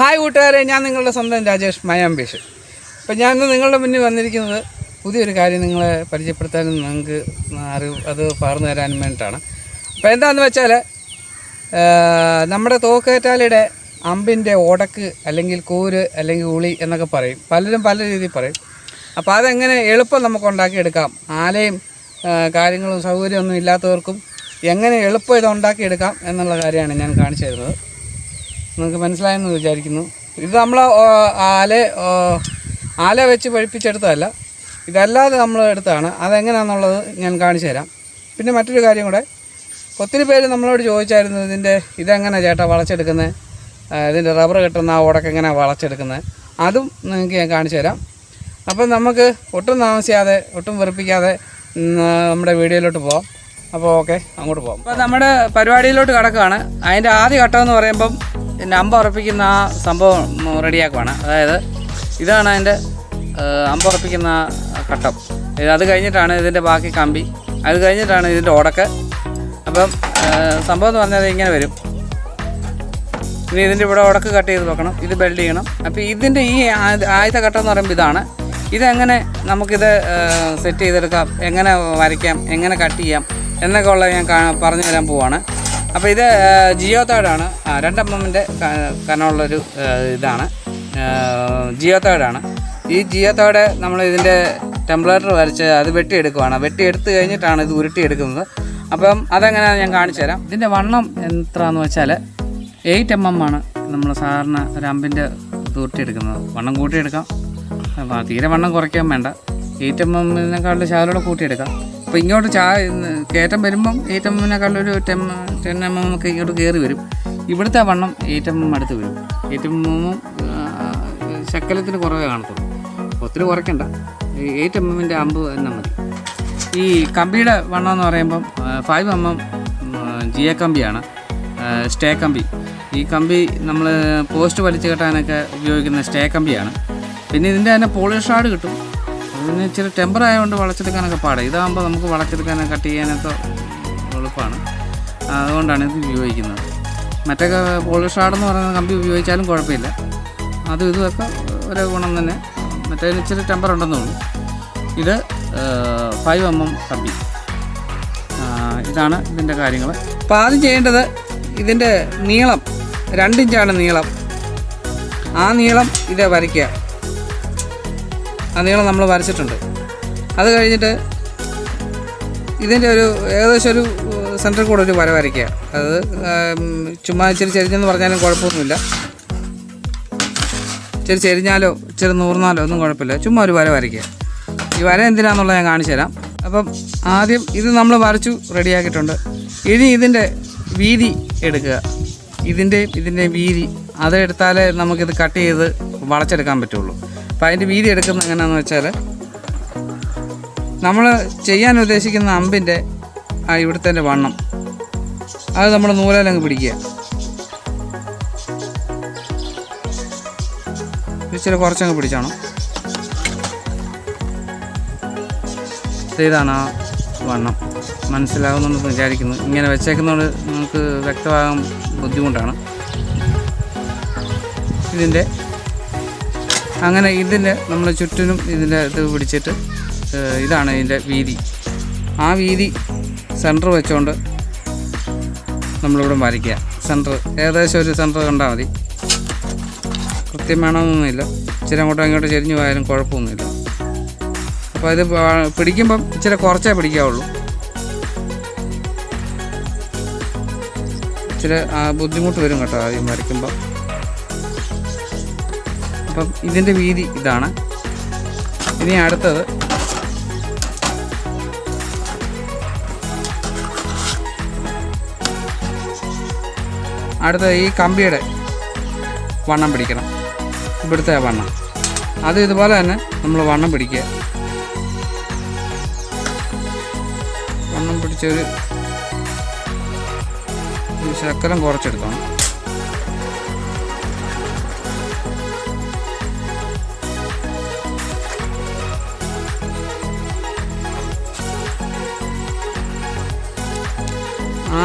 Hi കൂട്ടുകാരെ ഞാൻ നിങ്ങളുടെ സ്വന്തം രാജേഷ് മയാംബേഷ്. അപ്പം ഞാൻ ഇന്ന് നിങ്ങളുടെ മുന്നിൽ വന്നിരിക്കുന്നത് പുതിയൊരു കാര്യം നിങ്ങളെ പരിചയപ്പെടുത്താനും നിങ്ങൾക്ക് അറിവ് അത് പകർന്നു തരാനും വേണ്ടിയിട്ടാണ്. അപ്പോൾ എന്താണെന്ന് വെച്ചാൽ നമ്മുടെ തോക്കേറ്റാലിയുടെ അമ്പിന്റെ ഉടക്ക് അല്ലെങ്കിൽ കൂര് അല്ലെങ്കിൽ ഉളി എന്നൊക്കെ പറയും. പലരും പല രീതിയിൽ പറയും. അപ്പോൾ അതെങ്ങനെ എളുപ്പം നമുക്ക് ഉണ്ടാക്കിയെടുക്കാം? ആലയും കാര്യങ്ങളും സൗകര്യമൊന്നും ഇല്ലാത്തവർക്കും എങ്ങനെ എളുപ്പം ഇത് ഉണ്ടാക്കിയെടുക്കാം എന്നുള്ള കാര്യമാണ് ഞാൻ കാണിച്ചു തരുന്നത്. നിങ്ങൾക്ക് മനസ്സിലായെന്ന് വിചാരിക്കുന്നു. ഇത് നമ്മൾ ആല ആല വെച്ച് പഴിപ്പിച്ചെടുത്തതല്ല. ഇതല്ലാതെ നമ്മൾ എടുത്താണ് അതെങ്ങനെയാണെന്നുള്ളത് ഞാൻ കാണിച്ചു തരാം. പിന്നെ മറ്റൊരു കാര്യം കൂടെ. ഒത്തിരി പേര് നമ്മളോട് ചോദിച്ചായിരുന്നു ഇതിന്റെ ഇതെങ്ങനെ ചേട്ടാ വളച്ചെടുക്കുന്നത് ഇതിന്റെ റബ്ബർ കെട്ടുന്ന ആ ഉടക്ക എങ്ങനെ വളച്ചെടുക്കുന്നത് അതും നിങ്ങൾക്ക് ഞാൻ കാണിച്ചു തരാം. അപ്പം നമുക്ക് ഒട്ടും താമസിയാതെ ഒട്ടും വെറുപ്പിക്കാതെ നമ്മുടെ വീഡിയോയിലോട്ട് പോകാം അപ്പോൾ ഓക്കെ അങ്ങോട്ട് പോകാം അപ്പോൾ നമ്മുടെ പരിപാടിയിലോട്ട് കിടക്കുകയാണ്. അതിന്റെ ആദ്യ ഘട്ടം എന്ന് പറയുമ്പം നമ്പർ ഉറപ്പിക്കുന്ന ആ സംഭവം റെഡിയാക്കുവാണ്. അതായത് ഇതാണ് അതിന്റെ അമ്പ ഉറപ്പിക്കുന്ന ഘട്ടം. അത് കഴിഞ്ഞിട്ടാണ് ഇതിന്റെ ബാക്കി കമ്പി. അത് കഴിഞ്ഞിട്ടാണ് ഇതിന്റെ ഉടക്ക് അപ്പം സംഭവം എന്ന് പറഞ്ഞാൽ ഇങ്ങനെ വരും. ഇനി ഇതിന്റെ ഇവിടെ ഉടക്ക് കട്ട് ചെയ്ത് വെക്കണം. ഇത് ബെൽഡ് ചെയ്യണം. അപ്പോൾ ഇതിന്റെ ഈ ആദ്യത്തെ ഘട്ടം എന്ന് പറയുമ്പോൾ ഇതാണ്. ഇതെങ്ങനെ നമുക്കിത് സെറ്റ് ചെയ്തെടുക്കാം? എങ്ങനെ വരയ്ക്കാം? എങ്ങനെ കട്ട് ചെയ്യാം? എന്നൊക്കെ ഉള്ളത് ഞാൻ പറഞ്ഞു തരാൻ പോവാണ്. അപ്പോൾ ഇത് ജിയോ തേർഡാണ് ആ, രണ്ട് എം എമ്മിന്റെ കനമുള്ളൊരു ഇതാണ്. ജിയോ തേർഡാണ് ഈ ജിയോ തേർഡ് നമ്മൾ ഇതിന്റെ ടെംപ്ലേറ്റർ വരച്ച് അത് വെട്ടിയെടുക്കുവാണ്. വെട്ടിയെടുത്ത് കഴിഞ്ഞിട്ടാണ് ഇത് ഉരുട്ടിയെടുക്കുന്നത്. അപ്പം അതെങ്ങനെയാണ് ഞാൻ കാണിച്ചു തരാം. ഇതിന്റെ വണ്ണം എത്രയെന്ന് വെച്ചാൽ എയ്റ്റ് എം എം ആണ് നമ്മൾ സാധാരണ ഒരു അമ്പിന്റെ തൂർത്തിയെടുക്കുന്നത് വണ്ണം കൂട്ടിയെടുക്കാം. തീരെ വണ്ണം കുറയ്ക്കാൻ വേണ്ട. എമ്മിനെക്കാളും ശാലോടെ കൂട്ടിയെടുക്കാം അപ്പോൾ ഇങ്ങോട്ട് ചാ കയറ്റം വരുമ്പം എമ്മിനെക്കാളും ഒരു ടെൻ ടെൻ എം എം ഒക്കെ ഇങ്ങോട്ട് കയറി വരും. ഇവിടുത്തെ വണ്ണം എം അടുത്ത് വരും. എമ്മും ശക്കലത്തിന് കുറവേ കാണത്തുള്ളൂ. ഒത്തിരി കുറയ്ക്കണ്ട. എയ്റ്റ് എമ്മിന്റെ അമ്പ് തന്നെ മതി. ഈ കമ്പിയുടെ വണ്ണം എന്ന് പറയുമ്പം five M M G A കമ്പിയാണ്. Stay കമ്പി. ഈ കമ്പി നമ്മൾ പോസ്റ്റ് വലിച്ചു കെട്ടാനൊക്കെ ഉപയോഗിക്കുന്ന സ്റ്റേ കമ്പിയാണ്. പിന്നെ ഇതിന്റെ തന്നെ പോളിഷ് റാഡ് കിട്ടും. അതിന് ഇച്ചിരി ടെമ്പർ ആയതുകൊണ്ട് വളച്ചെടുക്കാനൊക്കെ പാടാം. ഇതാകുമ്പോൾ നമുക്ക് വളച്ചെടുക്കാനും കട്ട് ചെയ്യാനൊക്കെ എളുപ്പമാണ് അതുകൊണ്ടാണ് ഇത് ഉപയോഗിക്കുന്നത്. മറ്റൊക്കെ പോളിഷ് ആടെന്ന് പറയുന്ന കമ്പി ഉപയോഗിച്ചാലും കുഴപ്പമില്ല. അതും ഇതുമൊക്കെ ഒരേ ഗുണം തന്നെ. മറ്റേതിന് ഇച്ചിരി ടെമ്പർ ഉണ്ടെന്ന് തോന്നുന്നു ഇത് ഫൈവ് എം എം കമ്പി. ഇതാണ് ഇതിന്റെ കാര്യങ്ങൾ അപ്പോൾ ആദ്യം ചെയ്യേണ്ടത് ഇതിന്റെ നീളം രണ്ടിഞ്ചാണ് നീളം. ആ നീളം ഇതേ വരയ്ക്കുക. ആ നീളം നമ്മൾ വരച്ചിട്ടുണ്ട്. അത് കഴിഞ്ഞിട്ട് ഇതിന്റെ ഒരു ഏകദേശം ഒരു സെന്ററിൽ കൂടെ ഒരു വര വരയ്ക്കുക. അത് ചുമ്മാ ഇച്ചിരി ചെരിഞ്ഞെന്ന് പറഞ്ഞാലും കുഴപ്പമൊന്നുമില്ല. ഇച്ചിരി ചെരിഞ്ഞാലോ ഇച്ചിരി നൂർന്നാലോ ഒന്നും കുഴപ്പമില്ല. ചുമ്മാ ഒരു വര വരയ്ക്കുക. ഈ വര എന്തിനാന്നുള്ളത് ഞാൻ കാണിച്ചു തരാം. അപ്പം ആദ്യം ഇത് നമ്മൾ വരച്ചു റെഡിയാക്കിയിട്ടുണ്ട്. ഇനി ഇതിന്റെ വീതി എടുക്കുക. ഇതിന്റെയും ഇതിന്റെയും വീതി. അതെടുത്താലേ നമുക്കിത് കട്ട് ചെയ്ത് വളച്ചെടുക്കാൻ പറ്റുള്ളൂ. അപ്പോൾ അതിന്റെ വീതി എടുക്കുന്നത് എങ്ങനെയാണെന്ന് വെച്ചാൽ നമ്മൾ ചെയ്യാൻ ഉദ്ദേശിക്കുന്ന അമ്പിന്റെ ആ ഇവിടുത്തെ വണ്ണം. അത് നമ്മൾ നൂലങ്ങ് പിടിക്കുക. ഇച്ചിരി കുറച്ചങ്ങ് പിടിച്ചാണോ. ഇതാണ് ആ വണ്ണം. മനസ്സിലാകുന്നുണ്ടെന്ന് വിചാരിക്കുന്നു. ഇങ്ങനെ വെച്ചേക്കുന്നതുകൊണ്ട് നമുക്ക് വ്യക്തമാകാൻ ബുദ്ധിമുട്ടാണ്. ഇതിന്റെ അങ്ങനെ ഇതിന്റെ നമ്മൾ ചുറ്റിനും ഇതിന്റെ ഇത് പിടിച്ചിട്ട് ഇതാണ് ഇതിന്റെ വീതി. ആ വീതി സെന്റർ വെച്ചുകൊണ്ട് നമ്മളിവിടെ വരയ്ക്കുക. സെന്റർ ഏകദേശം ഒരു സെന്റർ കണ്ടാൽ മതി. കൃത്യം വേണമെന്നൊന്നുമില്ല. ഇച്ചിരി അങ്ങോട്ടോ ഇങ്ങോട്ടോ ചെരിഞ്ഞു പോയാലും കുഴപ്പമൊന്നുമില്ല. അപ്പോൾ ഇത് പിടിക്കുമ്പം ഇച്ചിരി കുറച്ചേ പിടിക്കാവുള്ളൂ. ഇച്ചിരി ബുദ്ധിമുട്ട് വരും കേട്ടോ ആദ്യം വരയ്ക്കുമ്പോൾ അപ്പം ഇതിന്റെ വീതി ഇതാണ്. ഇനി അടുത്തത്. അടുത്ത ഈ കമ്പിയുടെ വണ്ണം പിടിക്കണം. ഇവിടുത്തെ വണ്ണം. അത് ഇതുപോലെ തന്നെ നമ്മൾ വണ്ണം പിടിക്കുക. വണ്ണം പിടിച്ചൊരു ശക്കരം കുറച്ചെടുക്കണം.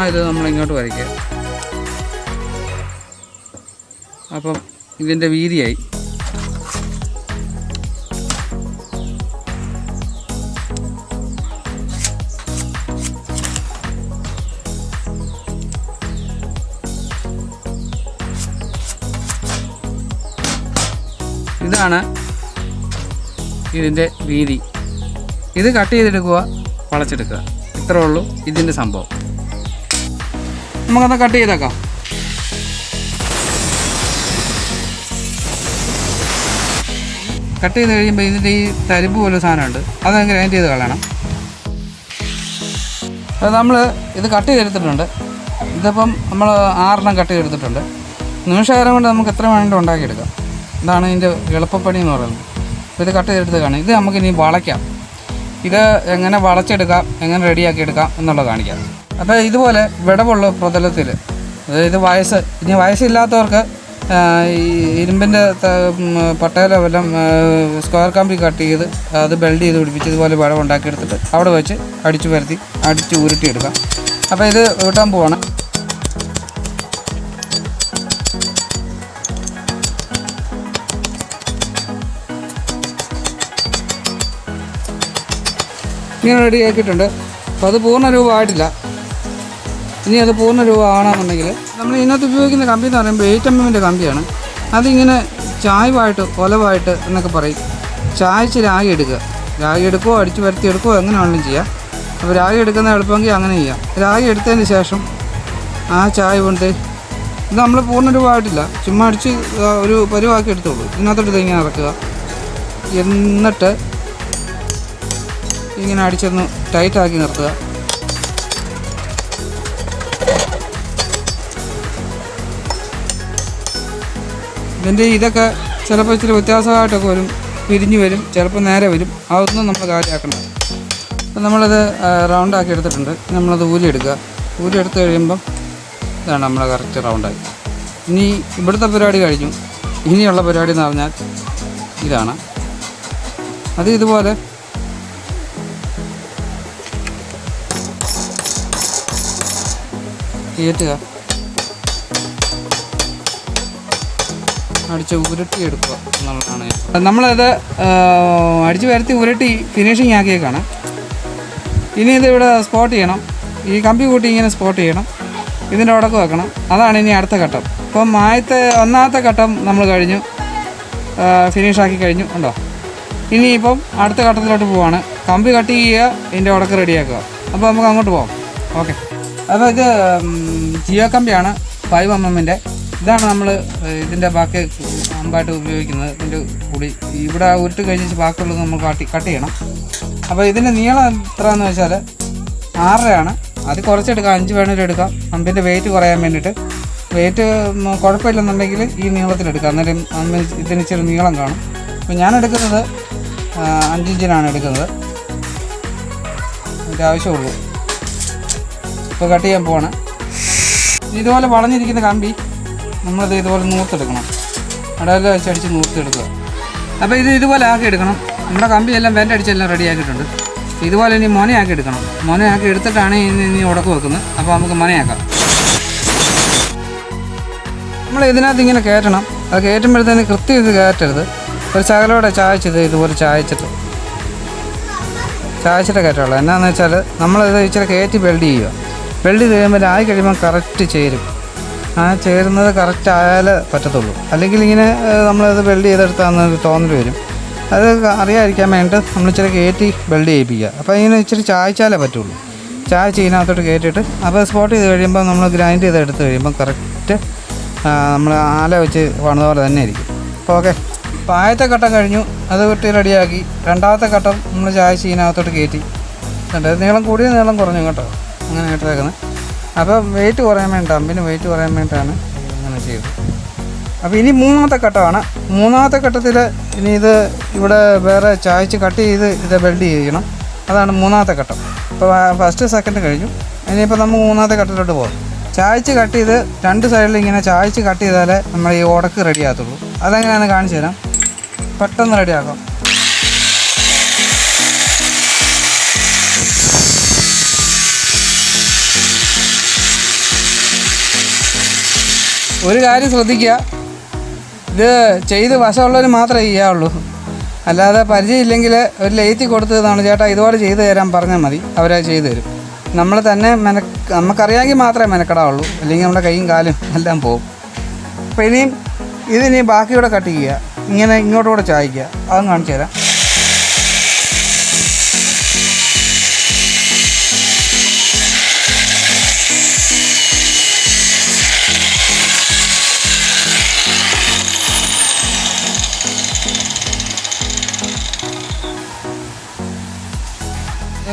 ഇത് നമ്മൾ ഇങ്ങോട്ട് വരയ്ക്കുക. അപ്പം ഇതിന്റെ വീതിയായി. ഇതാണ് ഇതിന്റെ വീതി. ഇത് കട്ട് ചെയ്തെടുക്കുക വളച്ചെടുക്കുക. ഇത്രേ ഉള്ളൂ ഇതിന്റെ സംഭവം. നമുക്കത് കട്ട് ചെയ്തേക്കാം. കട്ട് ചെയ്ത് കഴിയുമ്പോൾ ഇതിന്റെ ഈ തരിപ്പ് പോലെ സാധനമുണ്ട്. അത് ഗ്രൈൻഡ് ചെയ്ത് കളയണം. അപ്പോൾ നമ്മൾ ഇത് കട്ട് ചെയ്തെടുത്തിട്ടുണ്ട്. ഇതിപ്പം നമ്മൾ ആറെണ്ണം കട്ട് ചെയ്തെടുത്തിട്ടുണ്ട്. നിമിഷകാലം കൊണ്ട് നമുക്ക് എത്ര വേണമെങ്കിലും ഉണ്ടാക്കിയെടുക്കാം. ഇതാണ് ഇതിന്റെ എളുപ്പപ്പണി എന്ന് പറയുന്നത്. അപ്പോൾ ഇത് കട്ട് ചെയ്തെടുത്ത് കാണാം. ഇത് നമുക്ക് ഇനി വളയ്ക്കാം. ഇത് എങ്ങനെ വളച്ചെടുക്കാം എങ്ങനെ റെഡിയാക്കി എടുക്കാം എന്നുള്ളത് കാണിക്കാം. അപ്പോൾ ഇതുപോലെ വിടവുള്ള പ്രതലത്തിൽ അതായത് വയസ്സ് ഇനി വയസ്സില്ലാത്തവർക്ക് ഈ ഇരുമ്പിന്റെ പട്ടയിലോ വല്ലതും സ്ക്വയർ കമ്പി കട്ട് ചെയ്ത് അത് ബെൽഡ് ചെയ്ത് പിടിപ്പിച്ച് ഇതുപോലെ വിടവ് ഉണ്ടാക്കിയെടുത്തിട്ട് അവിടെ വെച്ച് അടിച്ചു പരത്തി അടിച്ച് ഉരുട്ടിയെടുക്കാം. അപ്പോൾ ഇത് വീട്ടാൻ പോവാണ്. ഇങ്ങനെ റെഡി ആക്കിയിട്ടുണ്ട്. അപ്പോൾ അത് പൂർണ രൂപം ആയിട്ടില്ല ഇനി അത് പൂർണ രൂപ ആണെന്നുണ്ടെങ്കിൽ നമ്മൾ ഇതിനകത്ത് ഉപയോഗിക്കുന്ന കമ്പി എന്ന് പറയുമ്പോൾ എയ്റ്റ് എം എമ്മിന്റെ കമ്പിയാണ്. അതിങ്ങനെ ചായവായിട്ട് കൊലവായിട്ട് എന്നൊക്കെ പറയും. ചായച്ച് രാഗി എടുക്കുക. രാഗി എടുക്കുകയോ അടിച്ചു വരുത്തി എടുക്കുകയോ എങ്ങനെ വേണമെങ്കിലും ചെയ്യാം. അപ്പോൾ രാഗി എടുക്കുന്ന എളുപ്പമെങ്കിൽ അങ്ങനെ ചെയ്യാം. രാഗി എടുത്തതിന് ശേഷം ആ ചായ കൊണ്ട് ഇത് നമ്മൾ പൂർണ രൂപമായിട്ടില്ല ചുമ്മാ അടിച്ച് ഒരു പരിവാക്കി എടുത്തോളൂ. ഇതിനകത്തോട്ട് തേങ്ങ ഇറക്കുക. എന്നിട്ട് ഇങ്ങനെ അടിച്ചൊന്ന് ടൈറ്റാക്കി നിർത്തുക. ഇതിന്റെ ഇതൊക്കെ ചിലപ്പോൾ ഇച്ചിരി വ്യത്യാസമായിട്ടൊക്കെ വരും. പിരിഞ്ഞു വരും. ചിലപ്പോൾ നേരെ വരും. അതൊന്നും നമ്മൾ കാര്യമാക്കണം. അപ്പം നമ്മളത് റൗണ്ടാക്കി എടുത്തിട്ടുണ്ട്. നമ്മളത് ഊലിയെടുക്കുക ഊലി എടുത്ത് കഴിയുമ്പം ഇതാണ് നമ്മളെ കറക്റ്റ് റൗണ്ടായി. ഇനി ഇവിടുത്തെ പരിപാടി കഴിഞ്ഞു. ഇനിയുള്ള പരിപാടി എന്ന് പറഞ്ഞാൽ ഇതാണ്. അത് ഇതുപോലെ കയറ്റുക അടിച്ച് ഉരുട്ടി എടുക്കുക എന്നുള്ളതാണ്. നമ്മളത് അടിച്ച് വരുത്തി ഉരുട്ടി ഫിനിഷിങ് ആക്കിയേക്കാണ്. ഇനി ഇത് ഇവിടെ സ്പോട്ട് ചെയ്യണം. ഈ കമ്പി കൂട്ടി ഇങ്ങനെ സ്പോട്ട് ചെയ്യണം. ഇതിന്റെ ഉടക്ക് വെക്കണം. അതാണ് ഇനി അടുത്ത ഘട്ടം. ഇപ്പം ആദ്യത്തെ ഒന്നാമത്തെ ഘട്ടം നമ്മൾ കഴിഞ്ഞു. ഫിനിഷാക്കി കഴിഞ്ഞു. ഉണ്ടോ? ഇനിയിപ്പം അടുത്ത ഘട്ടത്തിലോട്ട് പോവാണ്. കമ്പി കട്ട് ചെയ്യുക ഇതിന്റെ ഉടക്ക് റെഡിയാക്കുക അപ്പോൾ നമുക്ക് അങ്ങോട്ട് പോകാം ഓക്കെ അപ്പോൾ ഇത് ജിയോ കമ്പിയാണ് ഫൈവ് എം എമ്മിന്റെ ഇതാണ് നമ്മൾ ഇതിന്റെ ബാക്കി അമ്പായിട്ട് ഉപയോഗിക്കുന്നത്. ഇതിന്റെ കൂടി ഇവിടെ ഉരുട്ട് കഴിഞ്ഞ് ബാക്കിയുള്ളത് നമ്മൾ കാട്ടി കട്ട് ചെയ്യണം. അപ്പോൾ ഇതിന്റെ നീളം എത്രയെന്ന് വെച്ചാൽ ആറരയാണ്. അത് കുറച്ചെടുക്കാം. അഞ്ച് വേണമെങ്കിലും എടുക്കാം. അമ്പിന്റെ വെയിറ്റ് കുറയാൻ വേണ്ടിയിട്ട്. വെയിറ്റ് കുഴപ്പമില്ലെന്നുണ്ടെങ്കിൽ ഈ നീളത്തിലെടുക്കാം അന്നേരം അമ്മ ഇതിന് ഇച്ചിരി നീളം കാണും. അപ്പോൾ ഞാൻ എടുക്കുന്നത് അഞ്ചിഞ്ചിനാണ് എടുക്കുന്നത്. അതിന്റെ ആവശ്യമുള്ളൂ. ഇപ്പോൾ കട്ട് ചെയ്യാൻ പോവാണ്. ഇതുപോലെ വളഞ്ഞിരിക്കുന്ന കമ്പി നമ്മളത് ഇതുപോലെ നൂർത്തെടുക്കണം അടയിൽ വെച്ച് അടിച്ച് നൂർത്തെടുക്കുക അപ്പോൾ ഇത് ഇതുപോലെ ആക്കി എടുക്കണം. നമ്മുടെ കമ്പിയെല്ലാം വെന്റ് അടിച്ചെല്ലാം റെഡി ആക്കിയിട്ടുണ്ട്. ഇതുപോലെ ഇനി മൊനയാക്കി എടുക്കണം. മൊനയാക്കി എടുത്തിട്ടാണ് ഇനി ഇനി ഉടക്ക് വെക്കുന്നത്. അപ്പോൾ നമുക്ക് മൊനയാക്കാം. നമ്മൾ ഇതിനകത്ത് ഇങ്ങനെ കയറ്റണം. അത് കയറ്റുമ്പോഴത്തേന് കൃത്യം ഇത് കയറ്റരുത്. ഒരു ശകലോടെ ചായച്ചത് ഇതുപോലെ ചായച്ചിട്ട്. ചായച്ചിട്ട് കയറ്റുള്ളൂ എന്നാന്ന് വെച്ചാൽ നമ്മളിത് ഇച്ചിരി കയറ്റി വെൽഡ് ചെയ്യുക. വെൽഡ് ചെയ്യുമ്പോൾ ആയി കഴിയുമ്പോൾ കറക്റ്റ് ചേരും. ആ ചേരുന്നത് കറക്റ്റ് ആയാൽ പറ്റത്തുള്ളൂ. അല്ലെങ്കിൽ ഇങ്ങനെ നമ്മളത് വെൽഡ് ചെയ്തെടുത്താന്ന് തോന്നൽ വരും. അത് അറിയാതിരിക്കാൻ വേണ്ടിയിട്ട് നമ്മൾ ഇച്ചിരി കയറ്റി വെൽഡ് ചെയ്യിപ്പിക്കുക. അപ്പോൾ ഇങ്ങനെ ഇച്ചിരി ചായച്ചാലേ പറ്റുള്ളൂ. ചായച്ച് ഇതിനകത്തോട്ട് കയറ്റിയിട്ട് അപ്പോൾ സ്പോട്ട് ചെയ്ത് കഴിയുമ്പോൾ നമ്മൾ ഗ്രൈൻഡ് ചെയ്ത് എടുത്ത് കഴിയുമ്പോൾ കറക്റ്റ് നമ്മൾ ആല വെച്ച് പണിത പോലെ തന്നെ ആയിരിക്കും അപ്പോൾ ഓക്കെ. അപ്പോൾ ആദ്യത്തെ ഘട്ടം കഴിഞ്ഞു. അത് വെട്ടി റെഡിയാക്കി. രണ്ടാമത്തെ ഘട്ടം നമ്മൾ ചായച്ച് ഇതിനകത്തോട്ട് കയറ്റി? നീളം കൂടിയ നീളം കുറഞ്ഞു കേട്ടോ. അങ്ങനെ ഇട്ടേക്കുന്നത് അപ്പോൾ വെയിറ്റ് കുറയാൻ വേണ്ടി അമ്പിന് വെയിറ്റ് കുറയാൻ വേണ്ടിയിട്ടാണ് അങ്ങനെ ചെയ്തത്. അപ്പോൾ ഇനി മൂന്നാമത്തെ ഘട്ടമാണ്. മൂന്നാമത്തെ ഘട്ടത്തിൽ ഇനി ഇത് ഇവിടെ വേറെ ചായച്ച് കട്ട് ചെയ്ത് ഇത് ബെൽഡ് ചെയ്യണം. അതാണ് മൂന്നാമത്തെ ഘട്ടം. ഇപ്പോൾ ഫസ്റ്റ് സെക്കൻഡ് കഴിഞ്ഞു. ഇനിയിപ്പോൾ നമുക്ക് മൂന്നാമത്തെ ഘട്ടത്തിലോട്ട് പോകാം ചായച്ച് കട്ട് ചെയ്ത് രണ്ട് സൈഡിൽ ഇങ്ങനെ ചായച്ച് കട്ട് ചെയ്താലേ നമ്മൾ ഈ ഓടക്ക് റെഡി ആകത്തുള്ളൂ. അതെങ്ങനെയാണ് കാണിച്ചു തരാം. പെട്ടെന്ന് റെഡിയാക്കാം ഒരു കാര്യം ശ്രദ്ധിക്കുക. ഇത് ചെയ്ത് വശമുള്ളവർ മാത്രമേ ചെയ്യാവുള്ളൂ. അല്ലാതെ പരിചയമില്ലെങ്കിൽ ഒരു ലേറ്റി കൊടുത്തതാണ് ചേട്ടാ ഇതുപോലെ ചെയ്തു തരാൻ പറഞ്ഞാൽ മതി. അവരത് ചെയ്തു തരും. നമ്മൾ തന്നെ മെന നമുക്കറിയാമെങ്കിൽ മാത്രമേ മെനക്കെടാവുള്ളൂ. അല്ലെങ്കിൽ നമ്മുടെ കൈയും കാലും എല്ലാം പോകും അപ്പോൾ ഇനിയും ഇതിനി ബാക്കിയൂടെ കട്ട് ചെയ്യുക. ഇങ്ങനെ ഇങ്ങോട്ടുകൂടെ ചായക്കുക. അതും കാണിച്ചു തരാം.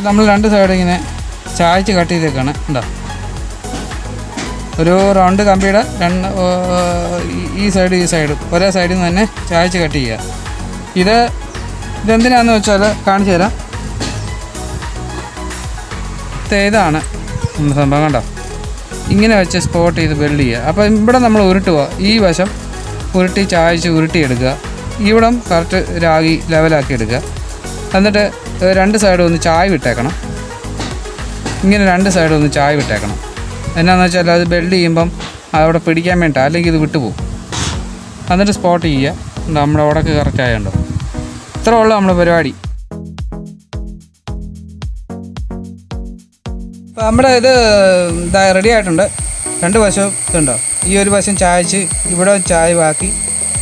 നമ്മൾ രണ്ട് സൈഡ് ഇങ്ങനെ ചായച്ച് കട്ട് ചെയ്തേക്കാണ്. ഉണ്ടോ ഒരു റൗണ്ട് കമ്പിയുടെ രണ്ട് ഈ- സൈഡ് ഈ സൈഡും ഒരേ സൈഡിൽ നിന്ന് തന്നെ ചായച്ച് കട്ട് ചെയ്യുക. ഇത് ഇതെന്തിനാണെന്ന് വെച്ചാൽ കാണിച്ചു തരാം. തേതാണ് സംഭവം കണ്ടോ? ഇങ്ങനെ വെച്ച് സ്പോട്ട് ചെയ്ത് ബെൽഡ് ചെയ്യുക. അപ്പോൾ ഇവിടെ നമ്മൾ ഉരുട്ടുക. ഈ വശം ഉരുട്ടി ചായച്ച് ഉരുട്ടിയെടുക്കുക. ഇവിടം കറക്റ്റ് രാഗി ലെവലാക്കി എടുക്കുക. എന്നിട്ട് രണ്ട് സൈഡും ഒന്ന് ചായ വിട്ടേക്കണം. ഇങ്ങനെ രണ്ട് സൈഡും ഒന്ന് ചായ വിട്ടേക്കണം. എന്നാന്ന് വെച്ചാൽ അത് ബെൽഡ് ചെയ്യുമ്പം അവിടെ പിടിക്കാൻ വേണ്ട അല്ലെങ്കിൽ ഇത് വിട്ടുപോകും എന്നിട്ട് സ്പോട്ട് ചെയ്യുക. നമ്മുടെ ഉടക്ക് കറക്റ്റ് ആയതുണ്ടോ ഇത്ര ഉള്ളു നമ്മുടെ പരിപാടി. നമ്മുടെ ഇത് റെഡി ആയിട്ടുണ്ട്. രണ്ട് വശവും ഇതുണ്ടോ? ഈ ഒരു വശം ചായച്ച് ഇവിടെ ചായ ബാക്കി.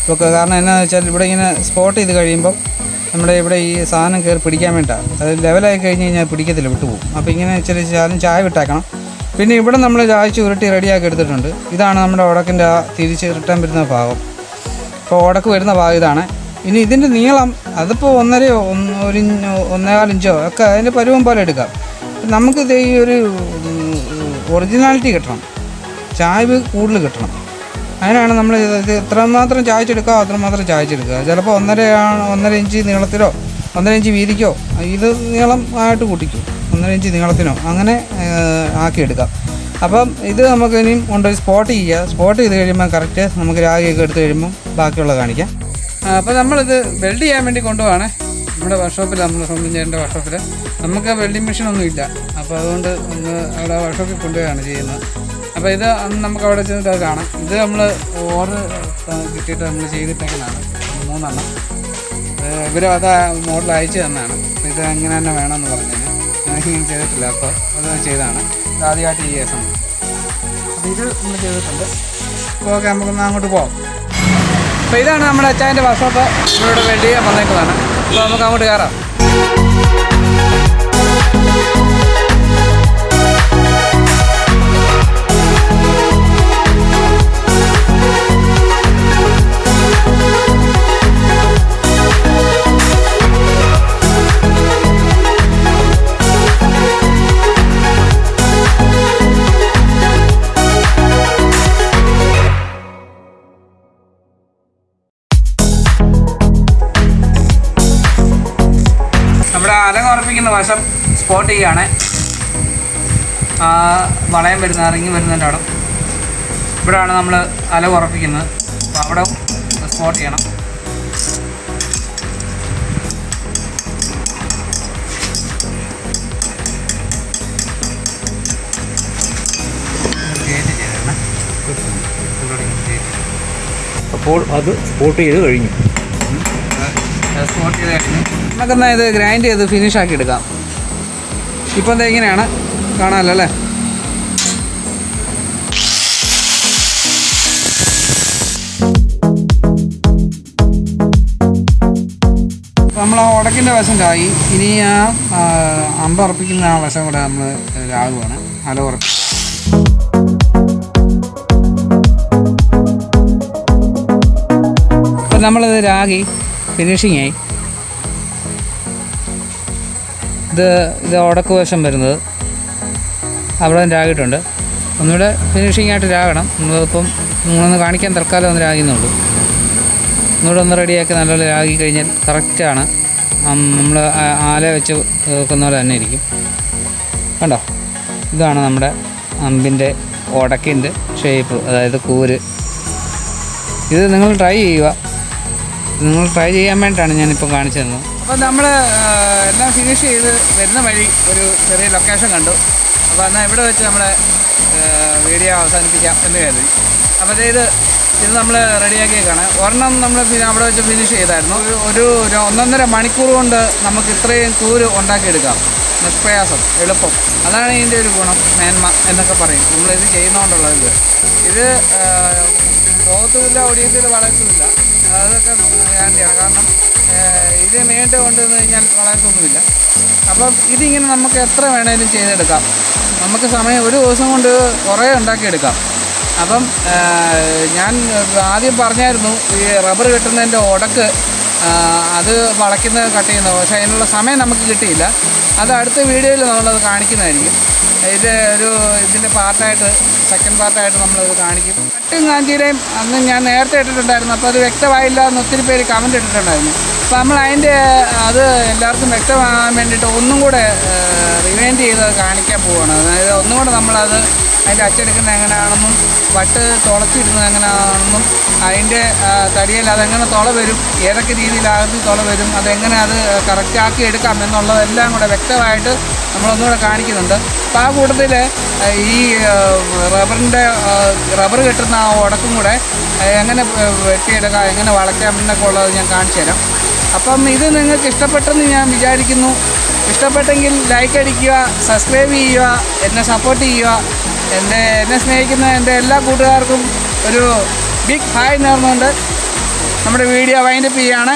വെക്കുക കാരണം എന്നാന്ന് വെച്ചാൽ ഇവിടെ ഇങ്ങനെ സ്പോട്ട് ചെയ്ത് കഴിയുമ്പം നമ്മുടെ ഇവിടെ ഈ സാധനം കയറി പിടിക്കാൻ വേണ്ടിയിട്ടാണ് അത് ലെവലായി കഴിഞ്ഞ് കഴിഞ്ഞാൽ പിടിക്കത്തില്ല വിട്ടുപോകും. അപ്പോൾ ഇങ്ങനെ ഇച്ചിരി ചാലും ചായ വിട്ടേക്കണം. പിന്നെ ഇവിടെ നമ്മൾ ചായച്ച് ഉരുട്ടി റെഡിയാക്കി എടുത്തിട്ടുണ്ട്. ഇതാണ് നമ്മുടെ ഉടക്കിന്റെ ആ തിരിച്ച് റിട്ടേൺ വരുന്ന ഭാഗം. ഇപ്പോൾ ഉടക്ക് വരുന്ന ഭാഗം ഇതാണ്. ഇനി ഇതിന്റെ നീളം അതിപ്പോൾ ഒന്നരയോ ഒന്ന് ഒരു ഒന്നേകാലിഞ്ചോ ഒക്കെ അതിന്റെ പരുവം പോലെ എടുക്കാം. നമുക്കിത് ഈ ഒരു ഒറിജിനാലിറ്റി കിട്ടണം. ചായവ് കൂടുതൽ കിട്ടണം. അതിനാണ് നമ്മൾ ഇത് ചായച്ചെടുക്കുക അത്രമാത്രം ചായച്ചെടുക്കുക. ചിലപ്പോൾ ഒന്നര ഒന്നര ഇഞ്ച് നീളത്തിലോ ഒന്നര ഇഞ്ച് വീതിക്കോ ഇത് നീളം ആയിട്ട് കൂട്ടിക്കും. ഒന്നര ഇഞ്ച് നീളത്തിനോ അങ്ങനെ ആക്കിയെടുക്കാം. അപ്പം ഇത് നമുക്ക് ഇനിയും കൊണ്ടുപോയി സ്പോട്ട് ചെയ്യുക. സ്പോട്ട് ചെയ്ത് കഴിയുമ്പോൾ കറക്റ്റ് നമുക്ക് രാഗിയൊക്കെ എടുത്ത് കഴിയുമ്പോൾ ബാക്കിയുള്ള കാണിക്കാം. അപ്പോൾ നമ്മളിത് വെൽഡ് ചെയ്യാൻ വേണ്ടി കൊണ്ടുപോവാണ്. നമ്മുടെ വർക്ക്ഷോപ്പിൽ നമ്മുടെ സ്വന്തം ചേട്ടന്റെ വർക്ക്ഷോപ്പിൽ നമുക്ക് വെൽഡിംഗ് മെഷീൻ ഒന്നും ഇല്ല അപ്പോൾ അതുകൊണ്ട് ഒന്ന് അവിടെ വർക്ക്ഷോപ്പിൽ കൊണ്ടുപോയാണ് ചെയ്യുന്നത്. അപ്പോൾ ഇത് നമുക്ക് അവിടെ ചെന്നിട്ട് അത് കാണാം. ഇത് നമ്മൾ ഓർഡർ കിട്ടിയിട്ട് നമ്മൾ ചെയ്തിട്ടേക്കുന്നതാണ്. മൂന്നെണ്ണം. ഇവർ അത് മോഡൽ അയച്ചു തന്നാണ് ഇത് അങ്ങനെ തന്നെ വേണമെന്ന് പറഞ്ഞതിന് ഞാൻ ചെയ്തിട്ടില്ല. അപ്പോൾ അത് ചെയ്താണ് ആദ്യമായിട്ട് ഈ കേസാണ്. അപ്പോൾ ഇത് നമ്മൾ ചെയ്തിട്ടുണ്ട്. അപ്പോൾ ഓക്കെ നമുക്കൊന്ന് അങ്ങോട്ട് പോകാം അപ്പോൾ ഇതാണ് നമ്മുടെ അച്ചായന്റെ വർഷോപ്പ് ഇവിടെ വേണ്ടി വന്നേക്കുന്നതാണ്. അപ്പോൾ നമുക്ക് അങ്ങോട്ട് കയറാം. സ്പോട്ട് ചെയ്യുകയാണ്. വളയം വരുന്ന ഇറങ്ങി വരുന്നതിന്റെ അവിടെ ഇവിടെയാണ് നമ്മൾ അല ഉറപ്പിക്കുന്നത്. അപ്പോൾ അവിടെ സ്പോട്ട് ചെയ്യണം. അപ്പോൾ അത് സ്പോട്ട് ചെയ്ത് കഴിഞ്ഞു. സ്പോട്ട് ചെയ്ത് കഴിഞ്ഞു നമുക്കെന്നാൽ ഇത് ഗ്രൈൻഡ് ചെയ്ത് ഫിനിഷ് ആക്കി എടുക്കാം. ഇപ്പം എന്താ ഇങ്ങനെയാണ്. കാണാമല്ലോ അല്ലേ? നമ്മൾ ആ ഉടക്കിന്റെ വശം ചായി ഇനി ആ അമ്പറപ്പിക്കുന്ന ആ വശം കൂടെ നമ്മൾ രാവുകയാണ് അല ഉറപ്പ് അപ്പം നമ്മളിത് രാഗി ഫിനിഷിങ് ആയി. ഇത് ഉടക്ക് വശം വരുന്നത്. അവിടെ രാഗിയിട്ടുണ്ട്. ഒന്നുകൂടെ ഫിനിഷിംഗ് ആയിട്ട് രാഗണം നമ്മളിപ്പം നിങ്ങളൊന്ന് കാണിക്കാൻ തൽക്കാലം ഒന്ന് രാഗിന്നുള്ളൂ ഒന്നുകൂടെ ഒന്ന് റെഡിയാക്കി നല്ലപോലെ രാഗി കഴിഞ്ഞാൽ കറക്റ്റാണ് നമ്മൾ ആല വെച്ച് വെക്കുന്ന പോലെ തന്നെ ഇരിക്കും. കണ്ടോ? ഇതാണ് നമ്മുടെ അമ്പിന്റെ ഉടക്കിന്റെ ഷേപ്പ് അതായത് കൂര്. ഇത് നിങ്ങൾ ട്രൈ ചെയ്യുക. നിങ്ങൾ ട്രൈ ചെയ്യാൻ വേണ്ടിയിട്ടാണ് ഞാനിപ്പോൾ കാണിച്ചു തന്നത് അപ്പോൾ നമ്മൾ എല്ലാം ഫിനിഷ് ചെയ്ത് വരുന്ന വഴി ഒരു ചെറിയ ലൊക്കേഷൻ കണ്ടു. അപ്പോൾ എന്നാൽ ഇവിടെ വെച്ച് നമ്മളെ വീഡിയോ അവസാനിപ്പിക്കാം എന്ന് കരുതി. അപ്പോൾ ഇത് ഇത് നമ്മൾ റെഡിയാക്കിയേക്കാണ് ഒരെണ്ണം നമ്മൾ അവിടെ വെച്ച് ഫിനിഷ് ചെയ്തായിരുന്നു. ഒരു ഒരു ഒന്നൊന്നര മണിക്കൂർ കൊണ്ട് നമുക്ക് ഇത്രയും കൂര് ഉണ്ടാക്കിയെടുക്കാം. നിഷ്പ്രയാസം എളുപ്പം. അതാണ് ഇതിന്റെ ഒരു ഗുണം മേന്മ എന്നൊക്കെ പറയും. ചെയ്യുന്നതുകൊണ്ടുള്ളത് ഇത് ഇത് ആ, പോകത്തുമില്ല ഒടിയത്തിൽ വളരത്തുമില്ല. അതൊക്കെ ഗ്യാരണ്ടിയാണ്. കാരണം ഇത് മേട്ട് കൊണ്ടുവന്ന് കഴിഞ്ഞാൽ വളരത്തൊന്നുമില്ല അപ്പം ഇതിങ്ങനെ നമുക്ക് എത്ര വേണേലും ചെയ്തെടുക്കാം. നമുക്ക് സമയം ഒരു ദിവസം കൊണ്ട് കുറേ ഉണ്ടാക്കിയെടുക്കാം. അപ്പം ഞാൻ ആദ്യം പറഞ്ഞായിരുന്നു ഈ റബ്ബർ കെട്ടുന്നതിന്റെ ഉടക്ക് അത് വളയ്ക്കുന്നത് കട്ട് ചെയ്യുന്നത് പക്ഷേ അതിനുള്ള സമയം നമുക്ക് കിട്ടിയില്ല. അത് അടുത്ത വീഡിയോയിൽ നമ്മളത് കാണിക്കുന്നതായിരിക്കും. ഇത് ഒരു ഇതിന്റെ പാർട്ടായിട്ട് സെക്കൻഡ് പാർട്ടായിട്ട് നമ്മളത് കാണിക്കും. കട്ടും കാഞ്ചീരയും അന്ന് ഞാൻ നേരത്തെ ഇട്ടിട്ടുണ്ടായിരുന്നു. അപ്പോൾ അത് വ്യക്തമായില്ല എന്ന് ഒത്തിരി പേര് കമന്റ് ഇട്ടിട്ടുണ്ടായിരുന്നു. അപ്പോൾ നമ്മൾ അതിന്റെ അത് എല്ലാവർക്കും വ്യക്തമാകാൻ വേണ്ടിയിട്ട് ഒന്നും കൂടെ റിവൈൻഡ് ചെയ്ത് കാണിക്കാൻ പോവുകയാണ് അതായത് ഒന്നും കൂടെ നമ്മളത് അതിന്റെ അച്ചെടുക്കുന്നത് എങ്ങനെയാണെന്നും വട്ട് തുളച്ചിടുന്നത് എങ്ങനെയാണെന്നും അതിന്റെ തടിയിൽ അതെങ്ങനെ തുള വരും ഏതൊക്കെ രീതിയിലാകുന്ന തുള വരും അതെങ്ങനെ അത് കറക്റ്റാക്കി എടുക്കാം എന്നുള്ളതെല്ലാം കൂടെ വ്യക്തമായിട്ട് നമ്മളൊന്നുകൂടെ കാണിക്കുന്നുണ്ട്. അപ്പോൾ ആ കൂട്ടത്തിൽ ഈ റബ്ബറിന്റെ റബ്ബർ കെട്ടുന്ന ആ ഉടക്കും കൂടെ എങ്ങനെ വെട്ടിയെടുക്കാം എങ്ങനെ വളയ്ക്കാം എന്നൊക്കെ ഉള്ളത് ഞാൻ കാണിച്ചു തരാം അപ്പം ഇത് നിങ്ങൾക്ക് ഇഷ്ടപ്പെട്ടെന്ന് ഞാൻ വിചാരിക്കുന്നു. ഇഷ്ടപ്പെട്ടെങ്കിൽ ലൈക്ക് അടിക്കുക സബ്സ്ക്രൈബ് ചെയ്യുക എന്നെ സപ്പോർട്ട് ചെയ്യുക. എന്റെ എന്നെ സ്നേഹിക്കുന്ന എന്റെ എല്ലാ കൂട്ടുകാർക്കും ഒരു ബിഗ് ഹായ് നേർന്നുകൊണ്ട് നമ്മുടെ വീഡിയോ വൈൻഡപ്പ് ചെയ്യുകയാണ്.